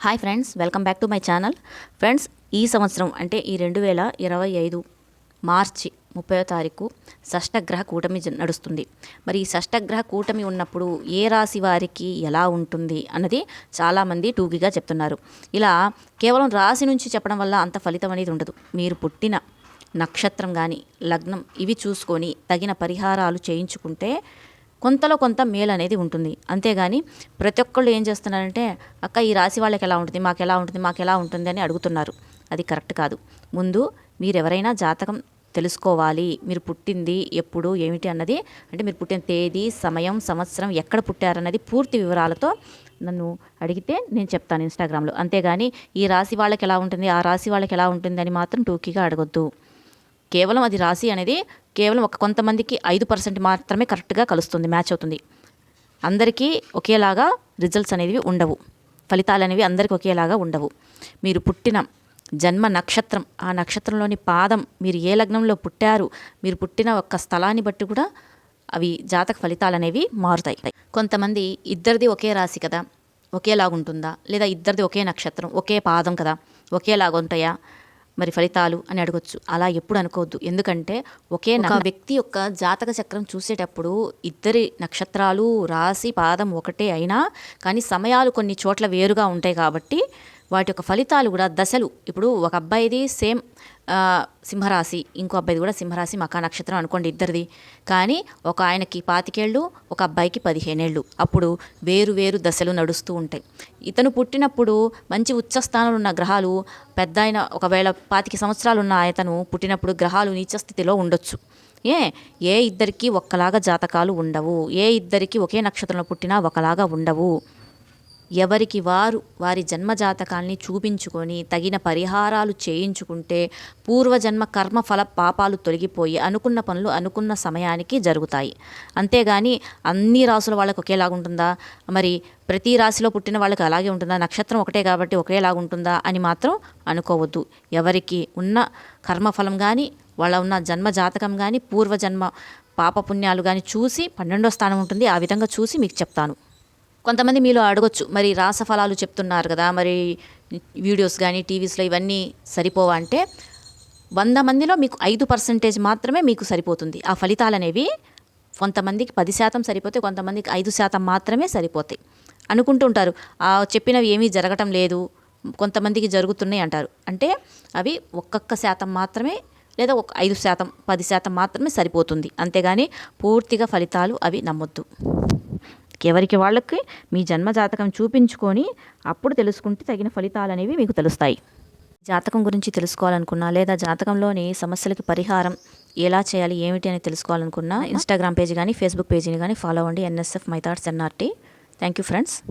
Hi friends welcome back to my channel friends ఈ సంవత్సరం అంటే ఈ రెండు వేల ఇరవై ఐదు మార్చి ముప్పై తారీఖు షష్టగ్రహ కూటమి జ- నడుస్తుంది. మరి ఈ షష్టగ్రహ కూటమి ఉన్నప్పుడు ఏ రాశి వారికి ఎలా ఉంటుంది అన్నది చాలామంది టూగిగా చెప్తున్నారు. ఇలా కేవలం రాశి నుంచి చెప్పడం వల్ల అంత ఫలితం అనేది ఉండదు. మీరు పుట్టిన నక్షత్రం కానీ లగ్నం ఇవి చూసుకొని తగిన పరిహారాలు చేయించుకుంటే కొంతలో కొంత మేలు అనేది ఉంటుంది. అంతేగాని ప్రతి ఒక్కళ్ళు ఏం చేస్తున్నారంటే అక్క ఈ రాశి వాళ్ళకి ఎలా ఉంటుంది? మాకు ఎలా ఉంటుంది? మాకు ఎలా ఉంటుంది? అని అడుగుతున్నారు. అది కరెక్ట్ కాదు. ముందు మీరెవరైనా జాతకం తెలుసుకోవాలి. మీరు పుట్టింది ఎప్పుడు ఏమిటి అన్నది అంటే మీరు పుట్టిన తేదీ సమయం సంవత్సరం ఎక్కడ పుట్టారన్నది పూర్తి వివరాలతో నన్ను అడిగితే నేను చెప్తాను ఇన్స్టాగ్రామ్లో. అంతేగాని ఈ రాశి వాళ్ళకి ఎలా ఉంటుంది? ఆ రాశి వాళ్ళకి ఎలా ఉంటుంది అని మాత్రం టూకీగా అడగొద్దు. కేవలం అది రాశి అనేది కేవలం ఒక కొంతమందికి ఐదు పర్సెంట్ మాత్రమే కరెక్ట్గా కలుస్తుంది మ్యాచ్ అవుతుంది. అందరికీ ఒకేలాగా రిజల్ట్స్ అనేవి ఉండవు. ఫలితాలు అనేవి అందరికీ ఒకేలాగా ఉండవు. మీరు పుట్టిన జన్మ నక్షత్రం ఆ నక్షత్రంలోని పాదం మీరు ఏ లగ్నంలో పుట్టారు మీరు పుట్టిన ఒక్క స్థలాన్ని బట్టి కూడా అవి జాతక ఫలితాలు అనేవి మారుతాయి. కొంతమంది ఇద్దరిది ఒకే రాశి కదా ఒకేలాగుంటుందా? లేదా ఇద్దరిది ఒకే నక్షత్రం ఒకే పాదం కదా ఒకేలాగా ఉంటాయా మరి ఫలితాలు అని అడగొచ్చు. అలా ఎప్పుడు అనుకోవద్దు. ఎందుకంటే ఒకే వ్యక్తి యొక్క జాతక చక్రం చూసేటప్పుడు ఇద్దరి నక్షత్రాలు రాశి పాదం ఒకటే అయినా కానీ సమయాలు కొన్ని చోట్ల వేరుగా ఉంటాయి కాబట్టి వాటి యొక్క ఫలితాలు కూడా దశలు. ఇప్పుడు ఒక అబ్బాయిది సేమ్ సింహరాశి ఇంకో అబ్బాయిది కూడా సింహరాశి మకా నక్షత్రం అనుకోండి ఇద్దరిది. కానీ ఒక ఆయనకి పాతికేళ్ళు ఒక అబ్బాయికి పదిహేనేళ్ళు. అప్పుడు వేరు వేరు దశలు నడుస్తూ ఉంటాయి. ఇతను పుట్టినప్పుడు మంచి ఉచ్చస్థానంలో ఉన్న గ్రహాలు పెద్ద ఆయన ఒకవేళ పాతిక సంవత్సరాలు ఉన్న ఇతను పుట్టినప్పుడు గ్రహాలు నీచస్థితిలో ఉండొచ్చు. ఏ ఏ ఇద్దరికి ఒక్కలాగా జాతకాలు ఉండవు. ఏ ఇద్దరికి ఒకే నక్షత్రంలో పుట్టినా ఒకలాగా ఉండవు. ఎవరికి వారు వారి జన్మ జాతకాల్ని చూపించుకొని తగిన పరిహారాలు చేయించుకుంటే పూర్వజన్మ కర్మ ఫల పాపాలు తొలగిపోయి అనుకున్న పనులు అనుకున్న సమయానికి జరుగుతాయి. అంతేగాని అన్ని రాసుల వాళ్ళకి ఒకేలాగా ఉంటుందా మరి ప్రతి రాశిలో పుట్టిన వాళ్ళకి అలాగే ఉంటుందా? నక్షత్రం ఒకటే కాబట్టి ఒకేలాగా ఉంటుందా అని మాత్రం అనుకోవద్దు. ఎవరికి ఉన్న కర్మఫలం కానీ వాళ్ళ ఉన్న జన్మ జాతకం కానీ పూర్వజన్మ పాపపుణ్యాలు కానీ చూసి పన్నెండో స్థానం ఉంటుంది. ఆ విధంగా చూసి మీకు చెప్తాను. కొంతమంది మీలో అడగొచ్చు మరి రాసఫలాలు చెప్తున్నారు కదా మరి వీడియోస్ కానీ టీవీస్లో ఇవన్నీ సరిపోవా? అంటే వంద మందిలో మీకు ఐదు పర్సెంటేజ్ మాత్రమే మీకు సరిపోతుంది. ఆ ఫలితాలు అనేవి కొంతమందికి పది శాతం సరిపోతే కొంతమందికి ఐదు శాతం మాత్రమే సరిపోతాయి. అనుకుంటుంటారు ఆ చెప్పినవి ఏమీ జరగటం లేదు కొంతమందికి జరుగుతున్నాయి అంటారు. అంటే అవి ఒక్కొక్క శాతం మాత్రమే లేదా ఒక ఐదు శాతం పది శాతం మాత్రమే సరిపోతుంది. అంతేగాని పూర్తిగా ఫలితాలు అవి నమ్మొద్దు. ఎవరికి వాళ్ళకి మీ జన్మ జాతకం చూపించుకొని అప్పుడు తెలుసుకుంటే తగిన ఫలితాలు అనేవి మీకు తెలుస్తాయి. జాతకం గురించి తెలుసుకోవాలనుకున్నా లేదా జాతకంలోని సమస్యలకి పరిహారం ఎలా చేయాలి ఏమిటి అని తెలుసుకోవాలనుకున్నా ఇన్స్టాగ్రామ్ పేజ్ కానీ ఫేస్బుక్ పేజీని కానీ ఫాలో అవ్వండి. NSF my thoughts NRT. Thank you friends.